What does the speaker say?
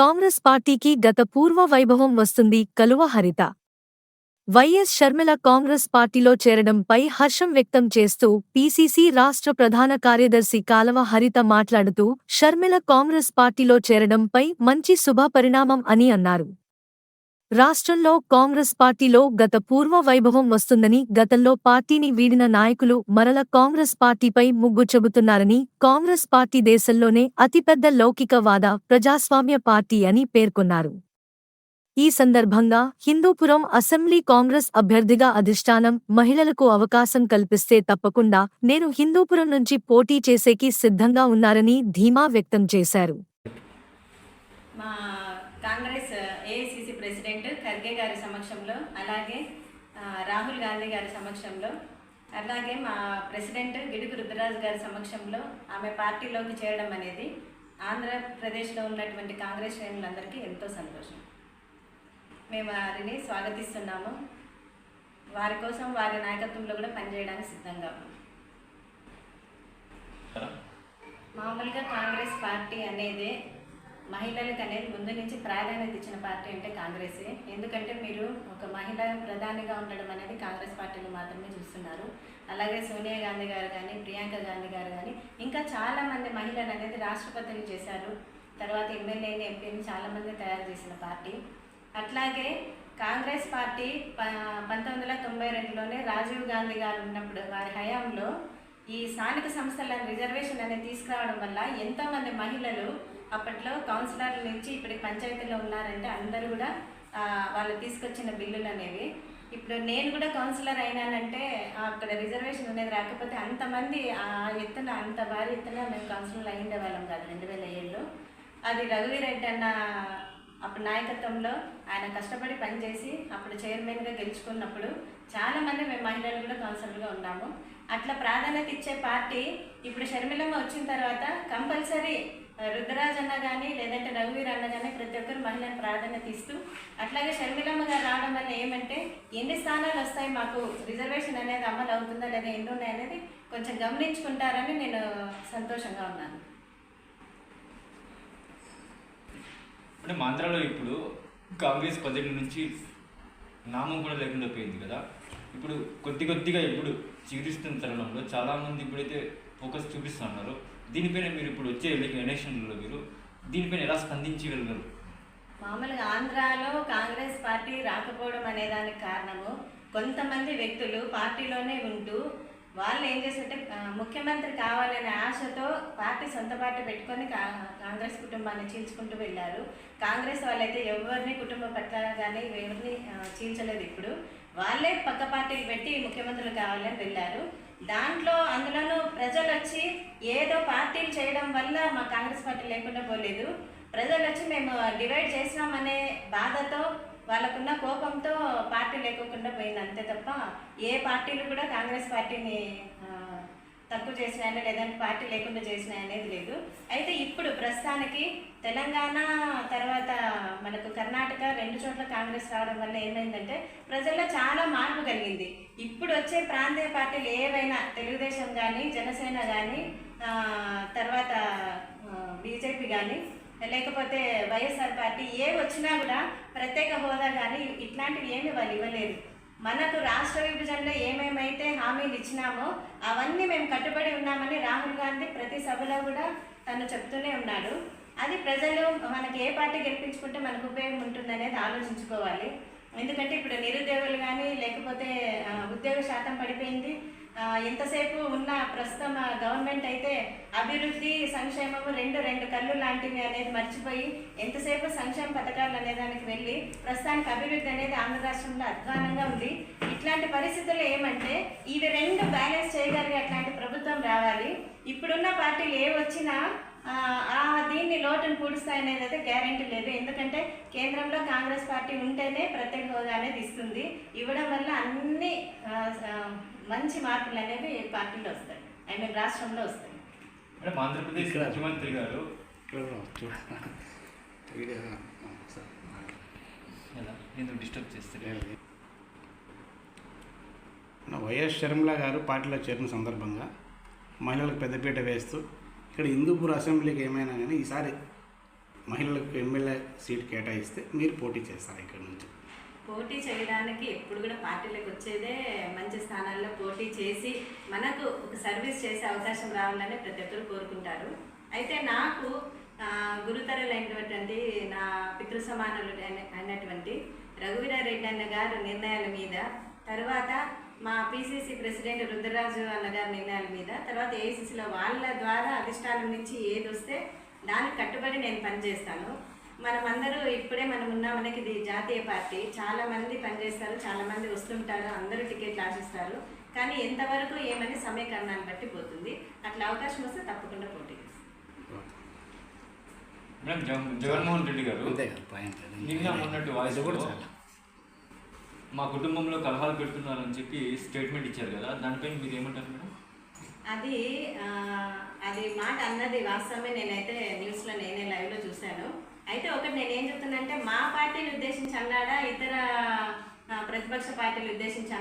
కాంగ్రెస్ పార్టీకి గత పూర్వ వైభవం వస్తుంది కలువ హరిత. వైఎస్ షర్మిల కాంగ్రెస్ పార్టీలో చేరడంపై హర్షం వ్యక్తం చేస్తూ పీసీసీ రాష్ట్ర ప్రధాన కార్యదర్శి కాలవ హరిత మాట్లాడుతూ షర్మిల కాంగ్రెస్ పార్టీలో చేరడంపై మంచి శుభ పరిణామం అని అన్నారు. రాష్ట్రంలో కాంగ్రెస్ పార్టీలో గత పూర్వ వైభవం వస్తుందని గతంలో పార్టీని వీడిన నాయకులు మరల కాంగ్రెస్ పార్టీపై ముగ్గు చెబుతున్నారని కాంగ్రెస్ పార్టీ దేశంలోనే అతిపెద్ద లౌకికవాద ప్రజాస్వామ్య పార్టీ అని పేర్కొన్నారు. ఈ సందర్భంగా హిందూపురం అసెంబ్లీ కాంగ్రెస్ అభ్యర్థిగా అధిష్టానం మహిళలకు అవకాశం కల్పిస్తే తప్పకుండా నేను హిందూపురం నుంచి పోటీ చేసేకి సిద్ధంగా ఉన్నారని ధీమా వ్యక్తం చేశారు. కాంగ్రెస్ ప్రెసిడెంట్ ఖర్గే గారి సమక్షంలో అలాగే రాహుల్ గాంధీ గారి సమక్షంలో అలాగే మా ప్రెసిడెంట్ గిడుగు రుద్రరాజు గారి సమక్షంలో ఆమె పార్టీలోకి చేరడం అనేది ఆంధ్రప్రదేశ్లో ఉన్నటువంటి కాంగ్రెస్ శ్రేణులందరికీ ఎంతో సంతోషం. మేము వారిని స్వాగతిస్తున్నాము. వారి కోసం వారి నాయకత్వంలో కూడా పనిచేయడానికి సిద్ధంగా మామూలుగా కాంగ్రెస్ పార్టీ అనేది మహిళలకు అనేది ముందు నుంచి ప్రాధాన్యత ఇచ్చిన పార్టీ అంటే కాంగ్రెసే. ఎందుకంటే మీరు ఒక మహిళ ప్రధానిగా ఉండడం అనేది కాంగ్రెస్ పార్టీలో మాత్రమే చూస్తున్నారు. అలాగే సోనియా గాంధీ గారు కానీ ప్రియాంక గాంధీ గారు కానీ ఇంకా చాలామంది మహిళలు అనేది రాష్ట్రపతిని చేశారు. తర్వాత ఎమ్మెల్యేని ఎంపీని చాలామంది తయారు చేసిన పార్టీ. అట్లాగే కాంగ్రెస్ పార్టీ ప పంతొమ్మిది వందల తొంభై రెండులోనే రాజీవ్ గాంధీ గారు ఉన్నప్పుడు వారి హయాంలో ఈ స్థానిక సంస్థల రిజర్వేషన్ అనేది తీసుకురావడం వల్ల ఎంతోమంది మహిళలు అప్పట్లో కౌన్సిలర్ల నుంచి ఇప్పుడు పంచాయతీలో ఉన్నారంటే అందరూ కూడా వాళ్ళు తీసుకొచ్చిన బిల్లులు అనేవి. ఇప్పుడు నేను కూడా కౌన్సిలర్ అయినానంటే అక్కడ రిజర్వేషన్ అనేది రాకపోతే అంతమంది ఆ ఎత్తున అంత భారీ ఎత్తున మేము కౌన్సిలర్ అయ్యిండే వాళ్ళం కాదు రెండు వేల ఏళ్ళు అది రఘువీరెడ్డి అన్న అప్పుడు నాయకత్వంలో ఆయన కష్టపడి పనిచేసి అప్పుడు చైర్మన్గా గెలుచుకున్నప్పుడు చాలామంది మేము మహిళలు కూడా కౌన్సిలర్గా ఉన్నాము. అట్లా ప్రాధాన్యత ఇచ్చే పార్టీ ఇప్పుడు షర్మిలమ్మ వచ్చిన తర్వాత కంపల్సరీ రుద్రరాజ్ అన్న కానీ లేదంటే రఘువీర్ అన్న కానీ ప్రతి ఒక్కరు మహిళను ప్రాధాన్యత ఇస్తూ అట్లాగే షర్మిలమ్మ గారు రావడం వల్ల ఏమంటే ఎన్ని స్థానాలు వస్తాయి మాకు రిజర్వేషన్ అనేది అమలు అవుతుందా లేదా ఎన్ని ఉన్నాయి అనేది కొంచెం గమనించుకుంటారని నేను సంతోషంగా ఉన్నాను. అంటే మా ఆంధ్రాలో ఇప్పుడు కాంగ్రెస్ పదిహేను నుంచి నామం కూడా లేకుండా పోయింది కదా. ఇప్పుడు కొద్ది కొద్దిగా ఇప్పుడు చిగురిస్తున్న తరుణంలో చాలామంది ఇప్పుడైతే ఫోకస్ చూపిస్తున్నారు. దీనిపైన మీరు ఇప్పుడు వచ్చే ఎలక్షన్లలో మీరు దీనిపైన ఎలా స్పందించగలరు మామూలుగా ఆంధ్రాలో కాంగ్రెస్ పార్టీ రాకపోవడం అనే దానికి కారణము కొంతమంది వ్యక్తులు పార్టీలోనే ఉంటూ వాళ్ళు ఏం చేస్తుంటే ముఖ్యమంత్రి కావాలనే ఆశతో పార్టీ సొంత పార్టీ పెట్టుకొని కా- కాంగ్రెస్ కుటుంబాన్ని చీల్చుకుంటూ వెళ్ళారు. కాంగ్రెస్ వాళ్ళైతే ఎవరిని కుటుంబ పట్ల కానీ ఎవరిని చీల్చలేదు ఇప్పుడు. వాళ్ళే పక్క పార్టీలు పెట్టి ముఖ్యమంత్రులు కావాలని వెళ్ళారు. దాంట్లో అందులోనూ ప్రజలు వచ్చి ఏదో పార్టీలు చేయడం వల్ల మా కాంగ్రెస్ పార్టీ లేకుండా పోలేదు. ప్రజలు వచ్చి మేము డివైడ్ చేసినామనే బాధతో వాళ్ళకున్న కోపంతో పార్టీ లేకోకుండా పోయింది. అంతే తప్ప ఏ పార్టీలు కూడా కాంగ్రెస్ పార్టీని తక్కువ చేసినాయని లేదంటే పార్టీ లేకుండా చేసినాయి అనేది లేదు. అయితే ఇప్పుడు ప్రస్తుతానికి తెలంగాణ తర్వాత మనకు కర్ణాటక రెండు చోట్ల కాంగ్రెస్ రావడం వల్ల ఏమైందంటే ప్రజల్లో చాలా మార్పు కలిగింది. ఇప్పుడు వచ్చే ప్రాంతీయ పార్టీలు ఏవైనా తెలుగుదేశం కానీ జనసేన కానీ తర్వాత బీజేపీ కానీ లేకపోతే వైఎస్ఆర్ పార్టీ ఏ వచ్చినా కూడా ప్రత్యేక హోదా కానీ ఇట్లాంటివి ఏమి వాళ్ళు ఇవ్వలేదు. మనకు రాష్ట్ర విభజనలో ఏమేమైతే హామీలు ఇచ్చినామో అవన్నీ మేము కట్టుబడి ఉన్నామని రాహుల్ గాంధీ ప్రతి సభలో కూడా తను చెప్తూనే ఉన్నాడు. అది ప్రజలు మనకి ఏ పార్టీ గెలిపించుకుంటే మనకు ఉపయోగం ఉంటుందనేది ఆలోచించుకోవాలి. ఎందుకంటే ఇప్పుడు నిరుద్యోగులు కానీ లేకపోతే ఉద్యోగ శాతం పడిపోయింది. ఎంతసేపు ఉన్న ప్రస్తుతం గవర్నమెంట్ అయితే అభివృద్ధి సంక్షేమము రెండు రెండు కళ్ళు లాంటివి అనేది మర్చిపోయి ఎంతసేపు సంక్షేమ పథకాలు అనే దానికి వెళ్ళి ప్రస్తుతానికి అభివృద్ధి అనేది ఆంధ్ర రాష్ట్రంలో అధ్వానంగా ఉంది. ఇట్లాంటి పరిస్థితుల్లో ఏమంటే ఇవి రెండు బ్యాలెన్స్ చేయగలిగే అట్లాంటి ప్రభుత్వం రావాలి. ఇప్పుడున్న పార్టీలు ఏ వచ్చినా దీన్ని లోటును పూడుస్తాయనేది అయితే గ్యారంటీ లేదు. ఎందుకంటే కేంద్రంలో కాంగ్రెస్ పార్టీ ఉంటేనే ప్రత్యేక హోదా అనేది ఇస్తుంది. ఇవ్వడం వల్ల అన్ని మంచి మార్పులు అనేవి పార్టీలో వస్తాయి. ఐ మీన్ రాష్ట్రంలో వస్తాయి. ఆంధ్రప్రదేశ్ ముఖ్యమంత్రి గారు. డిస్టర్బ్ చేస్తాను మన వైఎస్ షర్మిల గారు పార్టీలో చేరిన సందర్భంగా మహిళలకు పెద్దపీట వేస్తూ ఇక్కడ హిందూపూర్ అసెంబ్లీకి ఏమైనా కానీ ఈసారి మహిళలకు ఎమ్మెల్యే సీట్ కేటాయిస్తే మీరు పోటీ చేస్తారు ఇక్కడ నుంచి. పోటీ చేయడానికి ఎప్పుడు కూడా పార్టీలకు వచ్చేదే మంచి స్థానాల్లో పోటీ చేసి మనకు ఒక సర్వీస్ చేసే అవకాశం రావాలని ప్రతి ఒక్కరు కోరుకుంటారు. అయితే నాకు గురుతరులైనటువంటి నా పితృ సమానులు అయినటువంటి రఘువీరారెడ్డి అన్న గారు నిర్ణయాల మీద తర్వాత మా పిసిసి ప్రెసిడెంట్ రుద్రరాజు అన్న గారి నిర్ణయాల మీద తర్వాత ఏఐసిసిలో వాళ్ళ ద్వారా అధిష్టానం నుంచి ఏది వస్తే దానికి కట్టుబడి నేను పనిచేస్తాను. మనమందరూ ఇప్పుడే మనం ఉన్నాం మనకి ఇది జాతీయ పార్టీ. చాలా మంది పనిచేస్తారు చాలా మంది వస్తుంటారు అందరూ టికెట్లు ఆశిస్తారు. కానీ ఎంతవరకు ఏమని సమీకరణాన్ని బట్టి పోతుంది. అట్లా అవకాశం వస్తే తప్పకుండా పోటీ జగన్మోహన్ రెడ్డి గారు. నిన్న మొన్నటి వాయిస్ కూడా మా కుటుంబంలో కలహాలు పెడుతున్నారని చెప్పి స్టేట్మెంట్ ఇచ్చారు కదా దానిపైన మీరు ఏమంటారు మేడం? అది అది మాట అన్నది వాస్తవమే. నేనైతే న్యూస్లో నేనే లైవ్లో చూశాను. అయితే ఒకటి నేనేం చెప్తున్నానంటే మా పార్టీని ఉద్దేశించి అన్నాడా ఇతర ప్రతిపక్ష పార్టీలు ఉద్దేశించి